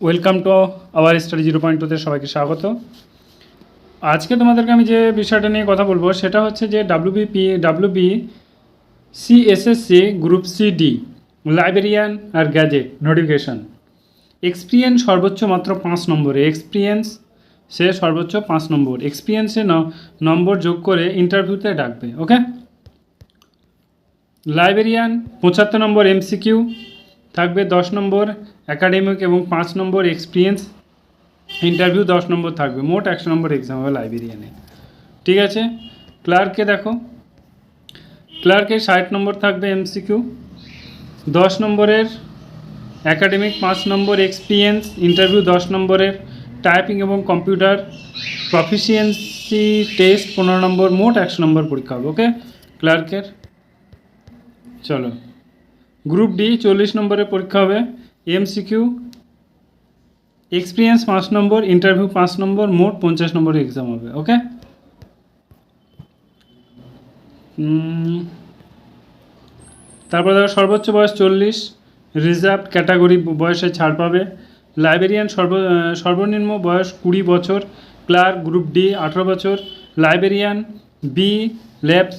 Welcome to our study zero point টুতে সবাইকে স্বাগত। আজকে তোমাদেরকে আমি যে বিষয়টা নিয়ে কথা বলব, সেটা হচ্ছে যে WBP WB CSSC group C D librarian আর গ্যাজেট নোটিফিকেশন এক্সপিরিয়েন্স সর্বোচ্চ মাত্র পাঁচ নম্বরে। এক্সপিরিয়েন্স সে সর্বোচ্চ পাঁচ নম্বর। এক্সপিরিয়েন্সে নম্বর যোগ করে ইন্টারভিউতে ডাকবে, ওকে? লাইব্রেরিয়ান পঁচাত্তর নম্বর এমসিকিউ থাকবে দশ নম্বর একাডেমিক এবং পাঁচ নম্বর এক্সপিরিয়েন্স ইন্টারভিউ দশ নম্বর থাকবে। মোট একশো নম্বর এক্সাম হবে লাইব্রেরিয়ানে ঠিক আছে? ক্লার্কে দেখো। ক্লার্কে ষাট নম্বর থাকবে এমসিকিউ দশ নম্বরের অ্যাকাডেমিক পাঁচ নম্বর এক্সপিরিয়েন্স ইন্টারভিউ দশ নম্বরের টাইপিং এবং কম্পিউটার প্রফিসিয়েন্সি টেস্ট পনেরো নম্বর, মোট একশো নম্বর পরীক্ষা হবে ওকে ক্লার্কের চলো। গ্রুপ ডি চল্লিশ নম্বরের পরীক্ষা হবে। এমসিকিউ এক্সপিরিয়েন্স পাঁচ নম্বর ইন্টারভিউ পাঁচ নম্বর, মোট পঞ্চাশ নম্বরের এক্সাম হবে ওকে তারপর দেখো সর্বোচ্চ বয়স চল্লিশ রিজার্ভ ক্যাটাগরি বয়সে ছাড় পাবে লাইব্রেরিয়ান সর্ব সর্বনিম্ন বয়স কুড়ি বছর ক্লার্ক গ্রুপ ডি আঠেরো বছর লাইব্রেরিয়ান বি ল্যাবস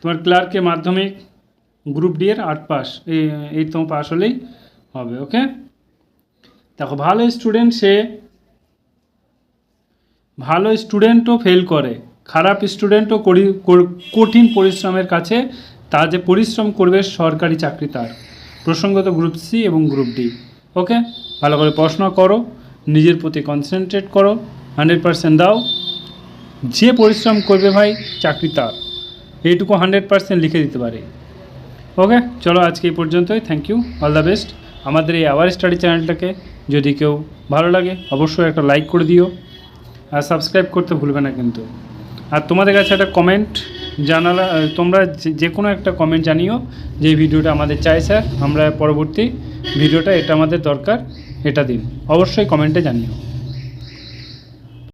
তোমার ক্লার্কে মাধ্যমিক গ্রুপ ডি এর আট পাস এই এই তো পাস হলেই হবে ওকে দেখো, ভালো স্টুডেন্ট সে ভালো স্টুডেন্টও ফেল করে, খারাপ স্টুডেন্টও কঠিন পরিশ্রমের কাছে তা যে পরিশ্রম করবে সরকারি চাকরি তার। প্রসঙ্গত গ্রুপ সি এবং গ্রুপ ডি ওকে ভালো করে পড়াশোনা করো, নিজের প্রতি কনসেন্ট্রেট করো হান্ড্রেড পার্সেন্ট দাও। যে পরিশ্রম করবে ভাই, চাকরি তার। এইটুকু হান্ড্রেড পার্সেন্ট লিখে দিতে পারে ওকে চলো আজকে এই পর্যন্তই thank you all the best আমাদের এই আওয়ার স্টাডি চ্যানেলটাকে যদি কেউ ভালো লাগে, অবশ্যই একটা লাইক করে দিও আর সাবস্ক্রাইব করতে ভুলবে না কিন্তু। আর তোমাদের কাছে একটা কমেন্ট জানালা তোমরা যে- কোনো একটা কমেন্ট জানিও যে ভিডিওটা আমাদের চাই স্যার আমরা পরবর্তী ভিডিওটা, এটা আমাদের দরকার, এটা দিন। অবশ্যই কমেন্টে জানিও।